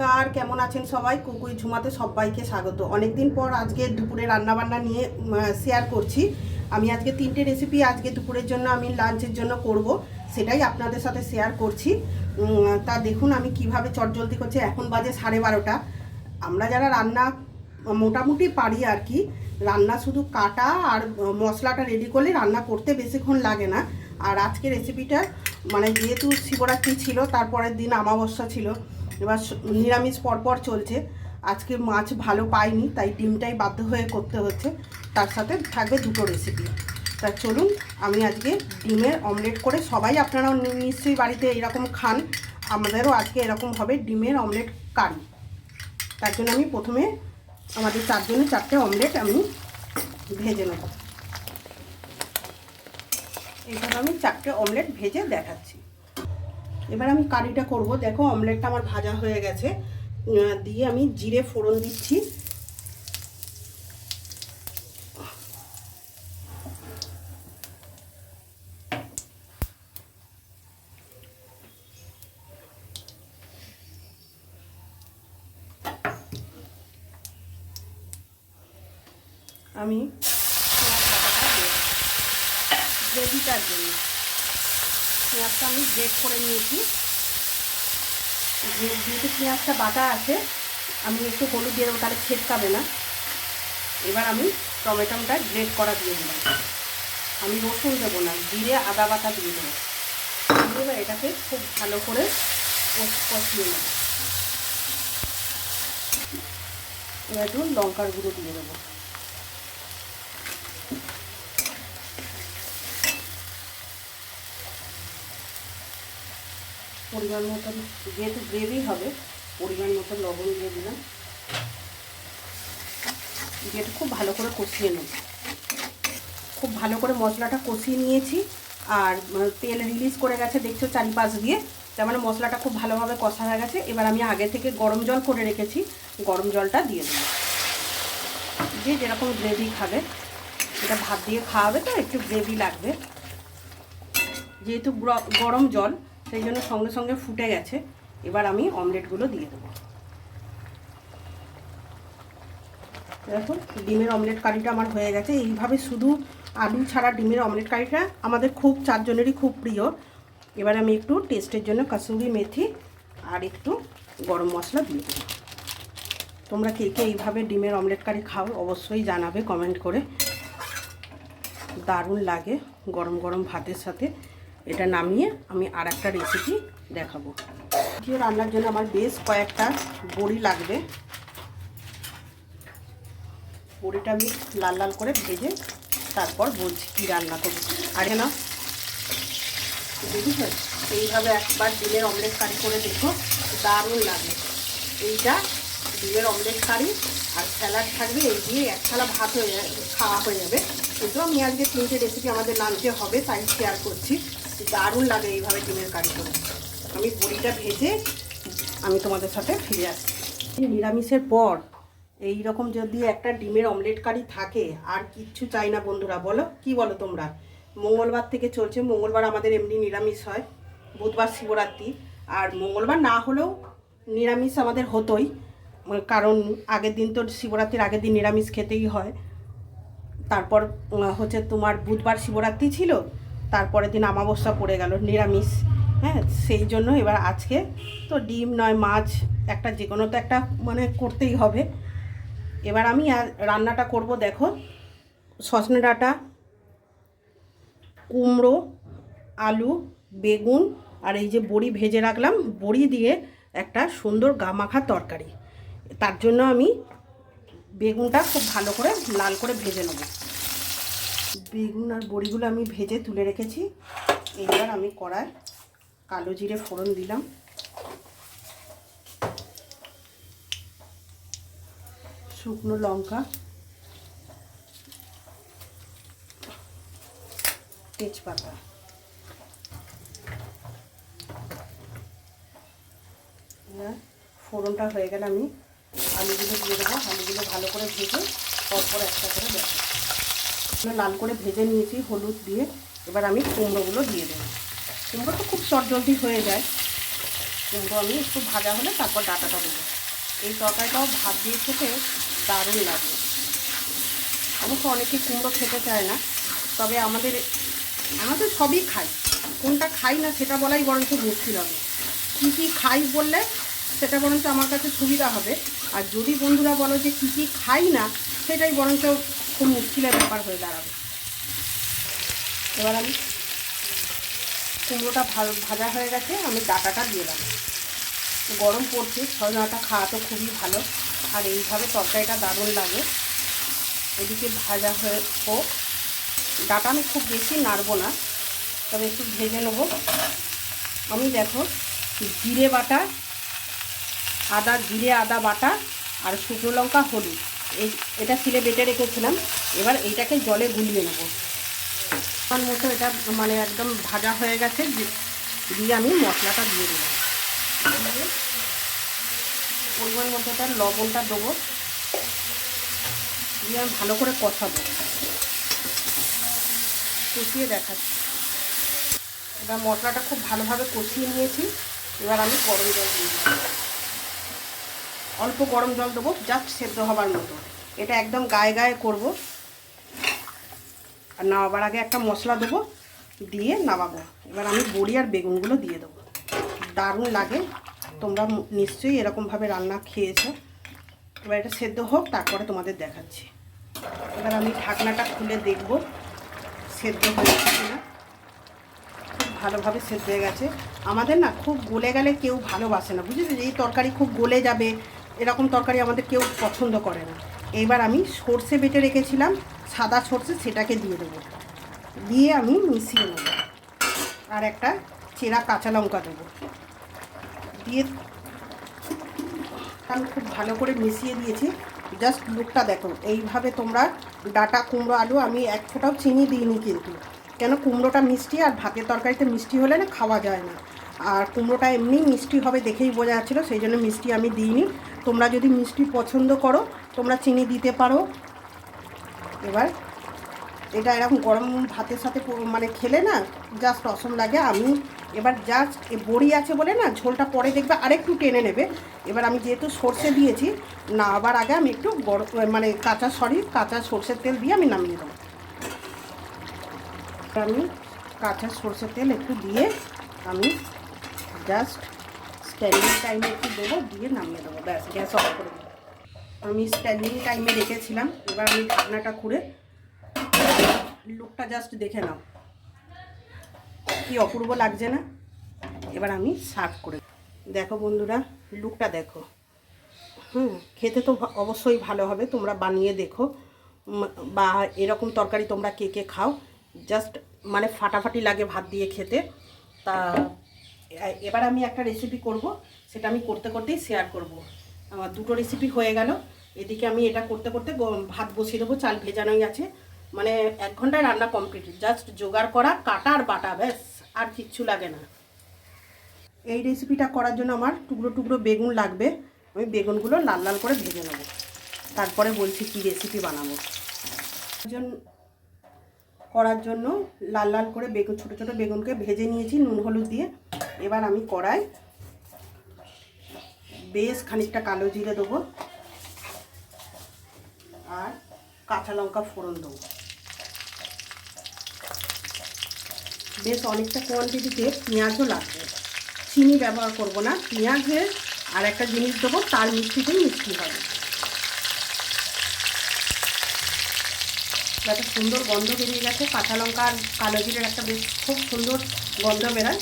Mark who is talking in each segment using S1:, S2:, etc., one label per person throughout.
S1: নমস্কার, কেমন আছেন সবাই? কুকুই ঝুমাতে সবাইকে স্বাগত। অনেকদিন পর আজকে দুপুরে রান্নাবান্না নিয়ে শেয়ার করছি। আমি আজকে তিনটে রেসিপি আজকে দুপুরের জন্য আমি লাঞ্চের জন্য করব, সেটাই আপনাদের সাথে শেয়ার করছি। তা দেখুন আমি কীভাবে চটজলদি করছি। এখন বাজে সাড়ে বারোটা। আমরা যারা রান্না মোটামুটি পারি আর কি, রান্না শুধু কাটা আর মশলাটা রেডি করলে রান্না করতে বেশিক্ষণ লাগে না। আর আজকে রেসিপিটা মানে যেহেতু শিবরাত্রি ছিল, তারপরের দিন আমাবস্যা ছিল এবার নিরামিষ পরপর চলছে। আজকে মাছ ভালো পাইনি, তাই ডিমটাই বাধ্য হয়ে করতে হচ্ছে। তার সাথে থাকবে দুটো রেসিপি তা চলুন, আমি আজকে ডিমের অমলেট করে সবাই আপনারা নি- নিশ্চয়ই বাড়িতে এরকম খান। আমাদেরও আজকে এরকম হবে ডিমের অমলেট কারি তার জন্য আমি প্রথমে আমাদের চারজনের চারটে অমলেট আমি ভেজে নেব। এইভাবে আমি চারটে অমলেট ভেজে দেখাচ্ছি। এবার আমি কারিটা করব। দেখো অমলেটটা আমার ভাজা হয়ে গেছে। দিয়ে আমি জিরে ফোড়ন দিচ্ছি। আমি জন্য। পেঁয়াজটা আমি গ্রেট করে নিয়েছি। যেহেতু পেঁয়াজটা বাটা আছে, আমি একটু হলুদ দিয়ে দেবো, তাহলে ছেটকাবে না। এবার আমি টমেটোটা গ্রেট করা দিয়ে দিলাম আমি রসুন দেবো না, জিরে, আদা বাটা দিয়ে দেবো। এবার এটাকে খুব ভালো করে কষ- কষিয়ে নেব। এবার একটু লঙ্কার গুঁড়ো দিয়ে দেবো। পরিমাণ মতন যেহেতু গ্রেভি হবে পরিমাণ মতো লবণ দিয়ে দিলাম। দিয়ে এটা খুব ভালো করে কষিয়ে নেব। খুব ভালো করে মশলাটা কষিয়ে নিয়েছি আর উম, তেল রিলিজ করে গেছে দেখছ চারিপাশ দিয়ে। তার মানে মশলাটা খুব ভালোভাবে কষা হয়ে গেছে। এবার আমি আগে থেকে গরম জল করে রেখেছি। গরম জলটা দিয়ে দেবো। যে যেরকম গ্রেভি খাবে এটা ভাত দিয়ে খাওয়াবে তো একটু গ্রেভি লাগবে। যেহেতু গরম জল সেই জন্য সঙ্গে সঙ্গে ফুটে গেছে। এবার আমি অমলেটগুলো দিয়ে দেবো। দেখো ডিমের অমলেট কারিটা আমার হয়ে গেছে। এইভাবে শুধু আলু ছাড়া ডিমের অমলেট কারিটা আমাদের খুব চারজনেরই খুব প্রিয়। এবার আমি একটু টেস্টের জন্য কাসুরি মেথি আর একটু গরম মশলা দিয়ে দেবো। তোমরা কে কে এইভাবে ডিমের অমলেট কারি খাও অবশ্যই জানাবে, কমেন্ট করে। দারুণ লাগে গরম গরম ভাতের সাথে। এটা নামিয়ে আমি আর একটা রেসিপি দেখাবো। যে রান্নার জন্য আমার বেশ কয়েকটা বড়ি লাগবে। বড়িটা আমি লাল লাল করে ভেজে তারপর বলছি কী রান্না করব। আর না বুঝেছ এইভাবে একবার ডিমের অমলেট কারি করে দেখো, দারুণ লাগে। এইটা ডিমের অমলেট কারি আর স্যালাড থাকবে, এই দিয়ে এক থালা ভাত হয়ে যাবে, খাওয়া হয়ে যাবে। কিন্তু আমি আজকে তিনটে রেসিপি আমাদের লাঞ্চে হবে, তাই শেয়ার করছি। দারুণ লাগে এইভাবে ডিমের কারি করে আমি বড়িটা ভেজে আমি তোমাদের সাথে ফিরে আসছি। নিরামিষের পর এই রকম যদি একটা ডিমের অমলেট কারি থাকে, আর কিচ্ছু চাই না বন্ধুরা, বলো? কি বলো তোমরা? মঙ্গলবার থেকে চলছে, মঙ্গলবার আমাদের এমনি নিরামিষ হয়, বুধবার শিবরাত্রি, আর মঙ্গলবার না হলেও নিরামিষ আমাদের হতোই, কারণ আগের দিন তো শিবরাত্রির আগের দিন নিরামিষ খেতেই হয়। তারপর হচ্ছে তোমার বুধবার শিবরাত্রি ছিল তারপরের দিন আমাবস্যা পড়ে গেল, নিরামিষ। হ্যাঁ সেই জন্য এবার আজকে তো ডিম নয়, মাছ একটা যে কোনো তো একটা মানে করতেই হবে। এবার আমি রান্নাটা করব, দেখো, সজনে ডাঁটা, কুমড়ো, আলু, বেগুন, আর এই যে বড়ি ভেজে রাখলাম, বড়ি দিয়ে একটা সুন্দর গামাখা তরকারি। তার জন্য আমি বেগুনটা খুব ভালো করে লাল করে ভেজে নেব। বেগুন আর বড়িগুলো আমি ভেজে তুলে রেখেছি। এইবার আমি কড়ায় কালো জিরে ফোড়ন দিলাম। শুকনো লঙ্কা, তেজপাতা। ফোড়নটা হয়ে গেলে আমি আলুগুলো দিয়ে দেবো। আলুগুলো ভালো করে ভেজে পরপর একটা করে দেবো। লাল করে ভেজে নিয়েছি, হলুদ দিয়ে। এবার আমি কুমড়োগুলো দিয়ে দেবো। কুমড়ো তো খুব চটজলদি হয়ে যায়। কুমড়ো আমি একটু ভাজা হলে তারপর ডাটাটা দেবো। এই তরকারিটাও ভাত দিয়ে খেতে দারুণ লাগে। অবশ্য অনেকে কুমড়ো খেতে চায় না, তবে আমাদের আমাদের সবই খাই। কোনটা খাই না সেটা বলাই বরঞ্চ মুশকিল হবে। কী কী খাই বললে সেটা বরঞ্চ আমার কাছে সুবিধা হবে। আর যদি বন্ধুরা বলো যে কী কী খাই না সেটাই বরঞ্চ খুব মুশকিলের ব্যাপার হয়ে দাঁড়াবে। এবার আমি কুমড়োটা ভালো ভাজা হয়ে গেছে, আমি ডাটাটা দিয়ে দিলাম গরম পড়ছে সজনাটা খাওয়া তো খুবই ভালো। আর এইভাবে তরকারিটা দারুণ লাগে। এদিকে ভাজা হয়ে হোক ডাটা আমি খুব বেশি নাড়বো না, তবে একটু ভেজে নেব। আমি দেখো জিরে বাটা, আদা, জিরে, আদা বাটা আর শুকনো লঙ্কা, হলুদ। এটা সিলে বেটে রেখেছিলাম। এবার এইটাকে জলে গুলিয়ে নেব। আমার মতো এটা মানে একদম ভাজা হয়ে গেছে দিয়ে আমি মশলাটা দিয়ে দিলাম পরিমাণ মতো এটা লবণটা দেবো। দিয়ে আমি ভালো করে কষাবো। কষিয়ে দেখাচ্ছি। এবার মশলাটা খুব ভালোভাবে কষিয়ে নিয়েছি। এবার আমি গরম জল দিয়ে দিলাম অল্প গরম জল দেবো জাস্ট সেদ্ধ হবার মতো। এটা একদম গায়ে গায়ে করব। আর নামাবার আগে একটা মশলা দেবো, দিয়ে নামাবো। এবার আমি বড়ি আর বেগুনগুলো দিয়ে দেবো। দারুণ লাগে। তোমরা নিশ্চয়ই এরকমভাবে রান্না খেয়েছো। এবার এটা সেদ্ধ হোক, তারপরে তোমাদের দেখাচ্ছি। এবার আমি ঢাকনাটা খুলে দেখব, সেদ্ধ হয়েছে কিনা। খুব ভালোভাবে সেদ্ধ হয়ে গেছে। আমাদের না খুব গলে গেলে কেউ ভালোবাসে না, বুঝেছ? এই তরকারি খুব গলে যাবে এরকম তরকারি আমাদের কেউ পছন্দ করে না। এইবার আমি সর্ষে বেটে রেখেছিলাম, সাদা সর্ষে সেটাকে দিয়ে দেবো। দিয়ে আমি মিশিয়ে নেব আর একটা চেরা কাঁচা লঙ্কা দেবো। দিয়ে আমি খুব ভালো করে মিশিয়ে দিয়েছি। জাস্ট লুকটা দেখো, এইভাবে তোমরা ডাটা, কুমড়ো, আলু আমি এক ফোঁটাও চিনি দিইনি কিন্তু। কেন কুমড়োটা মিষ্টি আর ভাতের তরকারিতে মিষ্টি হলে না খাওয়া যায় না। আর কুমড়োটা এমনি মিষ্টি হবে দেখেই বোঝা যাচ্ছিল, সেই জন্য মিষ্টি আমি দিইনি। তোমরা যদি মিষ্টি পছন্দ করো, তোমরা চিনি দিতে পারো। এবার, এটা এরকম গরম ভাতের সাথে মানে খেলে না জাস্ট অসম লাগে। আমি এবার জাস্ট বড়ি আছে বলে না, ঝোলটা পরে দেখবে, আরেকটু টেনে নেবে। এবার আমি যেহেতু সর্ষে দিয়েছি না আবার আগে আমি একটু গরম মানে কাঁচা সরি কাঁচা সর্ষের তেল দিয়ে আমি নামিয়ে দেবো। আমি কাঁচা সর্ষের তেল একটু দিয়ে আমি জাস্ট স্ট্যান্ডিং টাইমে একটু দেবো, দিয়ে নামিয়ে দেবো, ব্যাস, গ্যাস অফ করে দেবো। আমি স্ট্যান্ডিং টাইমে রেখেছিলাম, এবার আমি ঢাকনাটা খুঁড়ে লুকটা জাস্ট দেখে নাও। কি অপূর্ব লাগছে না? এবার আমি সার্ভ করে দেখো বন্ধুরা, লুকটা দেখো। হুম, খেতে তো অবশ্যই ভালো হবে, তোমরা বানিয়ে দেখো। বা এরকম তরকারি তোমরা কে কে খাও? জাস্ট মানে ফাটাফাটি লাগে ভাত দিয়ে খেতে। তা এবার আমি একটা রেসিপি করব, সেটা আমি করতে করতেই শেয়ার করব। আমার দুটো রেসিপি হয়ে গেল, এদিকে আমি এটা করতে করতে ভাত বসিয়ে দেবো, চাল ভেজানোই আছে। মানে এক ঘন্টায় রান্না কমপ্লিট জাস্ট জোগাড় করা, কাটা আর বাটা, ব্যাস, আর কিচ্ছু লাগে না। এই রেসিপিটা করার জন্য আমার টুকরো টুকরো বেগুন লাগবে, আমি বেগুনগুলো লাল লাল করে ভেজে নেব। তারপরে বলছি কি রেসিপি বানাবো। করার জন্য লাল লাল করে বেগুন, ছোটো ছোটো বেগুনকে ভেজে নিয়েছি, নুন, হলুদ দিয়ে। এবার আমি কড়াই বেশ খানিকটা কালো জিরে দেবো আর কাঁচা লঙ্কা ফোড়ন দেবো। বেশ অনেকটা কোয়ান্টিটিতে পেঁয়াজও লাগবে। চিনি ব্যবহার করব না, পেঁয়াজের আর একটা জিনিস দেবো, তার মিষ্টিতেই মিষ্টি হবে। যাতে সুন্দর গন্ধ বেরিয়ে গেছে, কাঁচা লঙ্কা আর কালো জিরের একটা বেশ খুব সুন্দর গন্ধ বেরায়।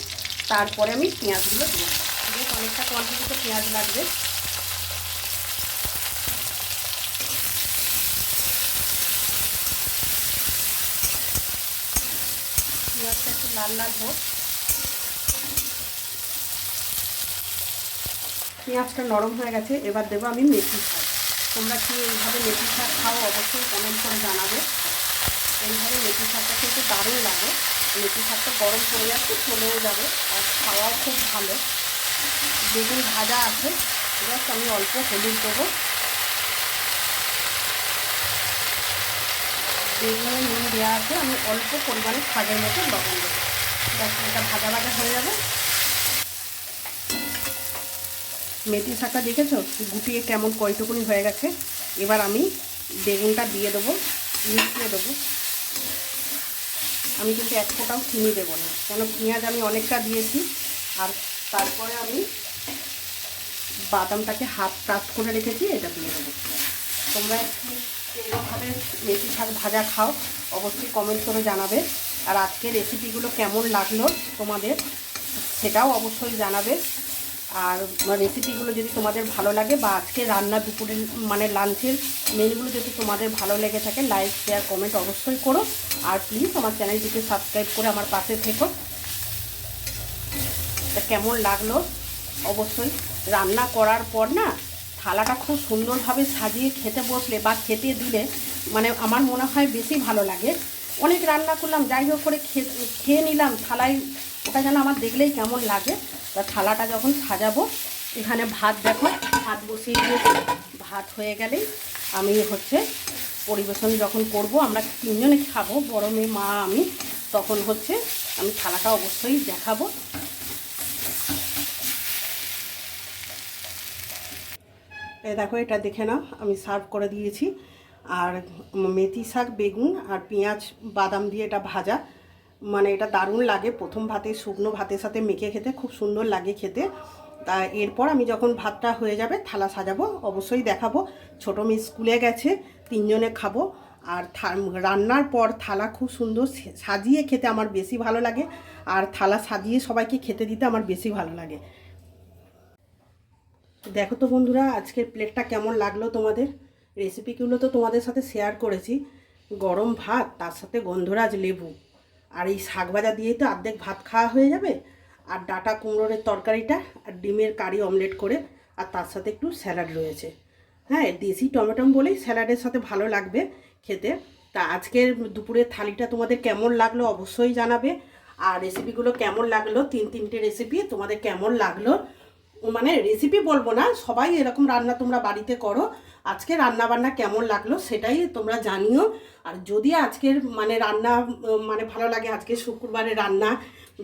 S1: তারপরে আমি পেঁয়াজগুলো দিই বেশ, অনেকটা কোয়ান্টিটিতে পেঁয়াজ লাগবে। পেঁয়াজটা একটু লাল লাল হোক। পেঁয়াজটা নরম হয়ে গেছে, এবার দেবো আমি মেথি শাক। তোমরা কি এইভাবে মেথি শাক খাও অবশ্যই কমেন্ট করে জানাবে। এইভাবে মেথি শাকটা কিন্তু দারুণ লাগে। মেথি শাকটা গরম পড়ে যাচ্ছে, চলেও যাবে আর খাওয়াও খুব ভালো। বেগুন ভাজা আছে জাস্ট আমি অল্প হলুদ দেবো। বেগুনে নুন দেওয়া আছে, আমি অল্প পরিমাণে স্বাদের মতো লবণ দেবো। ব্যাস এটা ভাজা ভাজা হয়ে যাবে। মেথি শাকটা দেখেছ? গুটিয়ে কেমন কয়টুকুনি হয়ে গেছে। এবার আমি বেগুনটা দিয়ে দেবো মিশিয়ে দেবো। আমি কিন্তু এক ফোঁটাও চিনি দেবো না। কেন পেঁয়াজ আমি অনেকটা দিয়েছি, আর তারপরে আমি বাদামটাকে হাত টাচ করে রেখেছি, এটা দিয়ে দেবো। তোমরা এরকমভাবে মেথি শাক ভাজা খাও, অবশ্যই কমেন্ট করে জানাবে। আর আজকে রেসিপিগুলো কেমন লাগল তোমাদের, সেটাও অবশ্যই জানাবে। আর রেসিপিগুলো যদি তোমাদের ভালো লাগে বা আজকে রান্না দুপুরের মানে লাঞ্চের মেনুগুলো যদি তোমাদের ভালো লেগে থাকে লাইক শেয়ার কমেন্ট অবশ্যই করো। আর প্লিজ আমার চ্যানেলটিকে সাবস্ক্রাইব করে আমার পাশে থেকো। কেমন লাগল? অবশ্যই রান্না করার পর না, থালাটা খুব সুন্দরভাবে সাজিয়ে খেতে বসলে বা খেতে দিলে মানে আমার মনে হয় বেশি ভালো লাগে। অনেক রান্না করলাম, যাই হোক করে খেয়ে নিলাম, থালায়, ওটা যেন আমার দেখলেই কেমন লাগে। তা থালাটা যখন সাজাবো, এখানে ভাত দেখো, ভাত বসিয়ে দিয়েছি। ভাত হয়ে গেলেই আমি হচ্ছে পরিবেশন যখন করব, আমরা তিনজনে খাব, বড় মেয়ে, মা, আমি, তখন হচ্ছে আমি থালাটা অবশ্যই দেখাবো। এ দেখো, এটা দেখে নাও, আমি সার্ভ করে দিয়েছি। আর মেথি শাক, বেগুন আর পেঁয়াজ, বাদাম দিয়ে এটা ভাজা। মানে এটা দারুণ লাগে। প্রথম ভাতে শুকনো ভাতের সাথে মেখে খেতে, খুব সুন্দর লাগে খেতে। তা এরপর আমি যখন ভাতটা হয়ে যাবে, থালা সাজাবো, অবশ্যই দেখাবো। ছোটো মেয়ে স্কুলে গেছে, তিনজনে খাব। আর রান্নার পর থালা খুব সুন্দর সাজিয়ে খেতে আমার বেশি ভালো লাগে। আর থালা সাজিয়ে সবাইকে খেতে দিতে আমার বেশি ভালো লাগে। দেখো তো বন্ধুরা, আজকের প্লেটটা কেমন লাগল তোমাদের? রেসিপিগুলো তো তোমাদের সাথে শেয়ার করেছি। গরম ভাত, তার সাথে গন্ধরাজ লেবু। আর এই শাক ভাজা দিয়েই তো অর্ধেক ভাত খাওয়া হয়ে যাবে। আর ডাটা কুমড়োর তরকারিটা আর ডিমের কারি অমলেট করে আর তার সাথে একটু স্যালাড রয়েছে। হ্যাঁ দেশি টমেটম বলেই স্যালাডের সাথে ভালো লাগবে খেতে। তা আজকের দুপুরের থালিটা তোমাদের কেমন লাগল অবশ্যই জানাবে। আর রেসিপিগুলো কেমন লাগল, তিন তিনটে রেসিপি তোমাদের কেমন লাগল? মানে রেসিপি বলব না, সবাই এরকম রান্না তোমরা বাড়িতে করো। আজকে রান্না বান্না কেমন লাগল সেটাই তোমরা জানিও। আর যদি আজকের মানে রান্না মানে ভালো লাগে আজকে শুক্রবারের রান্না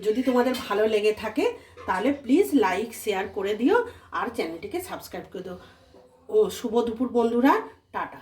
S1: যদি তোমাদের ভালো লেগে থাকে, তাহলে প্লিজ লাইক শেয়ার করে দিও আর চ্যানেলটিকে সাবস্ক্রাইব করে দিও। ও, শুভ দুপুর বন্ধুরা, টাটা।